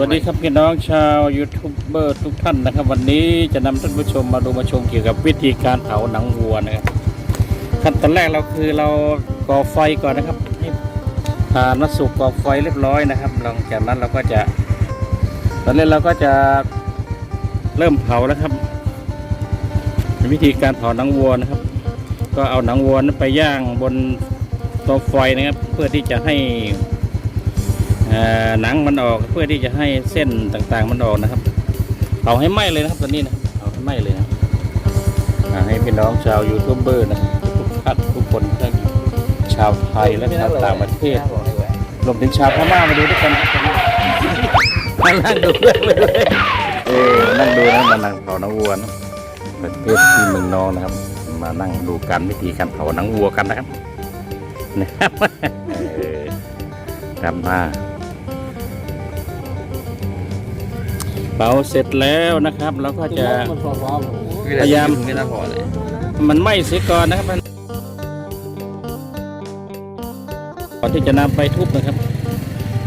วัสดีครับพี่น้องชาวยูทูบเบอร์ทุกท่านนะครับ วันนี้จะนำท่านผู้ชมมาดูมาชมเกี่ยวกับวิธีการเผาหนังวัวนะครับขั้นตอนแรกเราคือเราก่อไฟก่อนนะครับให้ผ่านมาสุกก่อไฟเรียบร้อยนะครับ หลังจากนั้นเราก็จะ ตอนนี้เราก็จะเริ่มเผาแล้วครับวิธีการเผาหนังวัวนะครับ ก็เอาหนังวัวนั้นไปย่างบนเตาไฟนะครับ เพื่อที่จะให้ หนังมันออกเพื่อที่จะให้เส้นต่างๆมันออกนะครับเผาให้ไหม้เลยนะครับตอนนี้นะเผาให้ไหม้เลยนะครับอ่าให้พี่น้องชาวยูทูบเบอร์นะครับทุกท่านทุกคนทั้งชาวไทยและชาวต่างประเทศรวมถึงชาวพม่ามาดูด้วยกันนะครับมานั่งดูเลยเลยเออนั่งดูนะมานั่งเผาหนังวัวนะประเทศที่เมืองนองนะครับ มานั่งดูการวิธีการเผาหนังวัวกันนะครับนะครับเออครับมา เป่าเสร็จแล้วนะครับเราก็จะพยายามไม่น่าพอเลยมันไหม้เสียก่อนนะครับก่อนที่จะนำไปทุบนะครับ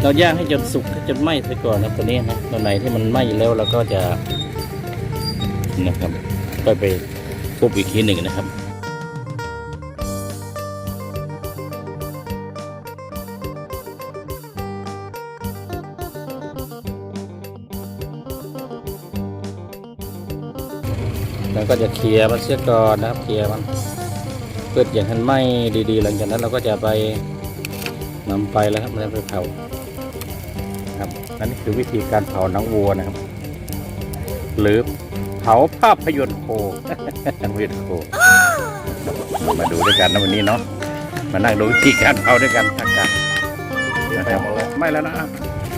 เราย่างให้จนสุกให้จนไหม้เสียก่อนนะครับตัวนี้นะตัวไหนที่มันไหม้แล้วเราก็จะนะครับก็ไปทุบอีกทีหนึ่งนะครับ ก็จะเคลียร์มันเสียก่อนนะครับเคลียร์มันเพื่ออย่างให้ไหม้ดีๆ หลังจากนั้นเราก็จะไปนำไปแล้วครับนำไปเผาครับนั่นคือวิธีการเผาหนังวัวนะครับ หรือเผาภาพยนตร์โคภาพยนตร์โคมาดูด้วยกันนะวันนี้เนาะมานั่งดูวิธีการเผาด้วยกันทักกันะครับไม่แล้วนะ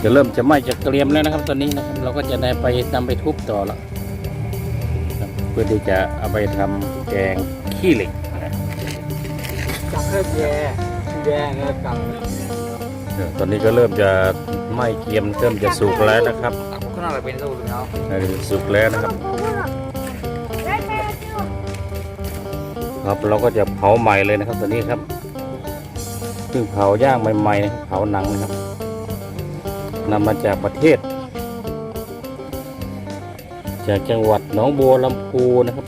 จะเริ่มจะไหม้จะเกรียมแล้วนะครับ ตอนนี้นะครับเราก็จะได้ไปนำไปทุบต่อแล้ว พื่อที่จะเอาไปทำแกงขี้เหล็กนะจับเพิ่มแย่แย่เงินกับเออตอนนี้ก็เริ่มจะไหม้เกรียมเริ่มจะสุกแล้วนะครับขนาดเป็นสูตรเนาะเออสุกแล้วนะครับ ครับเราก็จะเผาใหม่เลยนะครับตอนนี้ครับเพิ่งเผาย่างใหม่ๆนะครับเผาหนังนะครับนำมาจากประเทศ จากจังหวัดหนองบัวลำพูนะครับ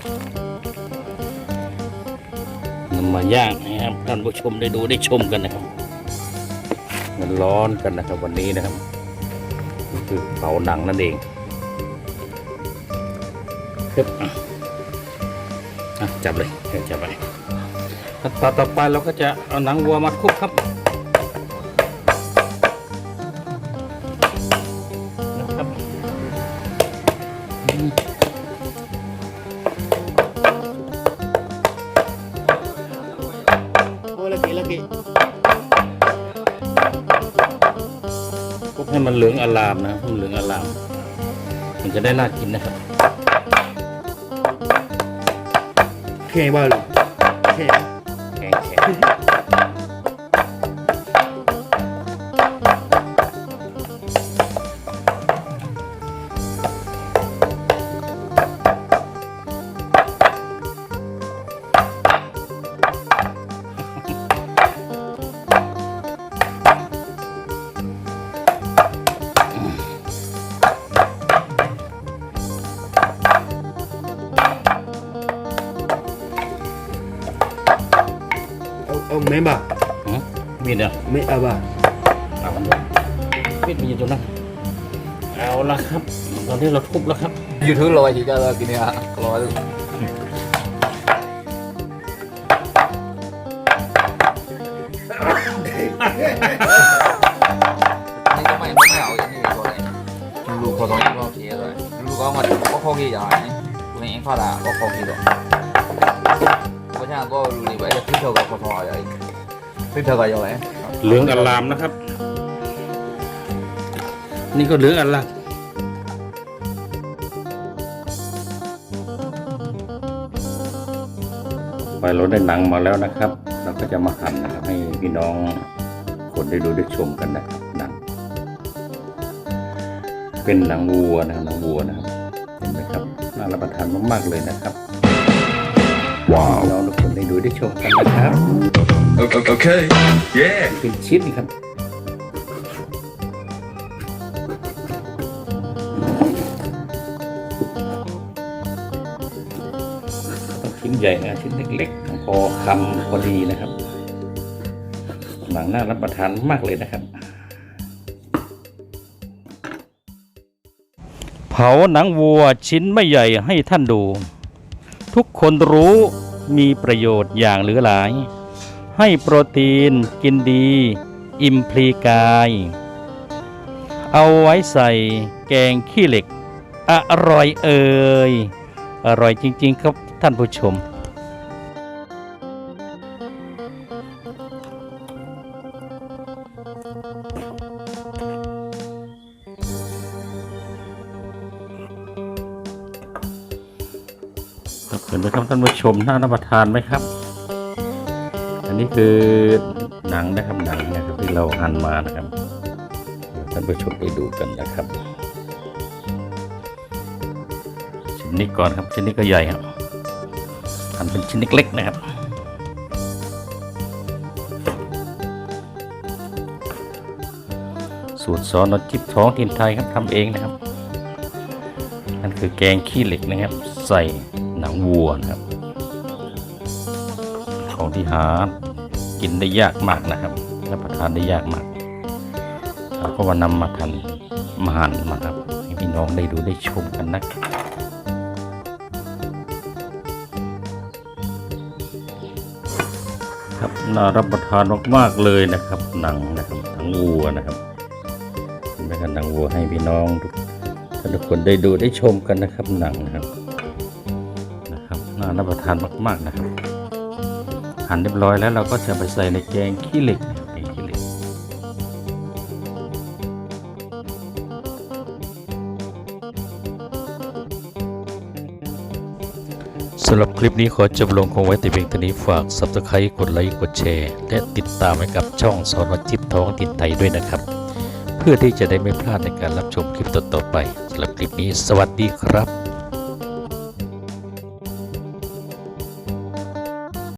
นำมาย่างให้ครับท่านผู้ชมได้ดูได้ชมกันนะครับ มันร้อนกันนะครับวันนี้นะครับคือเผาหนังนั่นเองครับอะจับเลยเดี๋ยวจับไปขั้นตอนต่อไปเราก็จะเอาหนังวัวมาคลุกครับ ให้มันเหลืองอลามนะให้มันเหลืองอลาม มันจะได้น่ากินนะครับแค่ว่าเลยแค่ เอาเอาไม่บ้าหืมมีดเหรอไม่เอาบ้าเอามีดมีอยู่ตรงนั้นเอาละครับ ตอนนี้เราทุบแล้วครับยูทูบลอยจีจ้าเรากินเนี่ยลอยลูกนี่ก็ไม่ไม่เอาอย่างนี้ตัวไหนลูกเขาต้องรอบเทียเลยลูกก็มาก็ข้อกี่อย่างนี้ตัวนี้ข้อละก็ข้อกี่ตัวเพราะฉะนั้นก็ รู้เลยว่าจะเท่ากับข้อทออะไรขึ้นเท่ากับยังไงเหลืองอลามนะครับ นี่ก็เหลืองอลาม ไปเราได้หนังมาแล้วนะครับ เราก็จะมาหั่นนะครับให้พี่น้องคนได้ดูได้ชมกันนะครับหนัง เป็นหนังวัวนะครับหนังวัวนะครับ เห็นไหมครับ น่ารับประทานมากๆเลยนะครับ ว้าวเราลงคนไปดูได้ชมกันนะครับ โอเคโอเคเย้เป็นชิปอีกครับต้องชิ้นใหญ่นะชิ้นเล็กๆ พอคำพอดีนะครับ หนังน่ารับประทานมากเลยนะครับ เผาหนังวัวชิ้นไม่ใหญ่ให้ท่านดู ทุกคนรู้มีประโยชน์อย่างเหลือหลาย ให้โปรตีนกินดี อิ่มพลีกาย เอาไว้ใส่แกงขี้เหล็ก อร่อยเอ่ยอร่อยจริง ๆ ครับท่านผู้ชม ห็นไหมครับท่านผู้ชมน่ารับประทานไหมครับ อันนี้คือหนังนะครับหนังนะครับที่เราหั่นมานะครับท่านผู้ชมไปดูกันนะครับชิ้นนี้ก่อนครับชิ้นนี้ก็ใหญ่ครับหั่นเป็นชิ้นเล็กๆนะครับสูตรซอสน้ำจิ้มท้องถิ่นไทยครับทำเองนะครับนั่นคือแกงขี้เหล็กนะครับ ใส่ หนังวัวนะครับ ของที่หากินได้ยากมากนะครับรับประทานได้ยากมากเราก็ว่านำมาทันมาหั่นมาครับ ให้พี่น้องได้ดูได้ชมกันนะครับครับน่ารับประทานมากๆเลยนะครับ หนังนะครับหนังวัวนะครับเห็นไหมครับหนังวัวให้พี่น้องทุกท่านทุกคนได้ดูได้ชมกันนะครับหนังนะครับ น่ารับประทานมากๆนะครับ หั่นเรียบร้อยแล้วเราก็จะไปใส่ในแกงขี้เหล็กแกงขี้เหล็ก สำหรับคลิปนี้ขอจบลงคงไว้แต่เพียงเท่านี้ฝาก subscribe กดไลค์กดแชร์ และติดตามให้กับช่องสอนวัดจิบท้องติดไทยด้วยนะครับ เพื่อที่จะได้ไม่พลาดในการรับชมคลิปต่อๆไปสำหรับคลิปนี้ สวัสดีครับ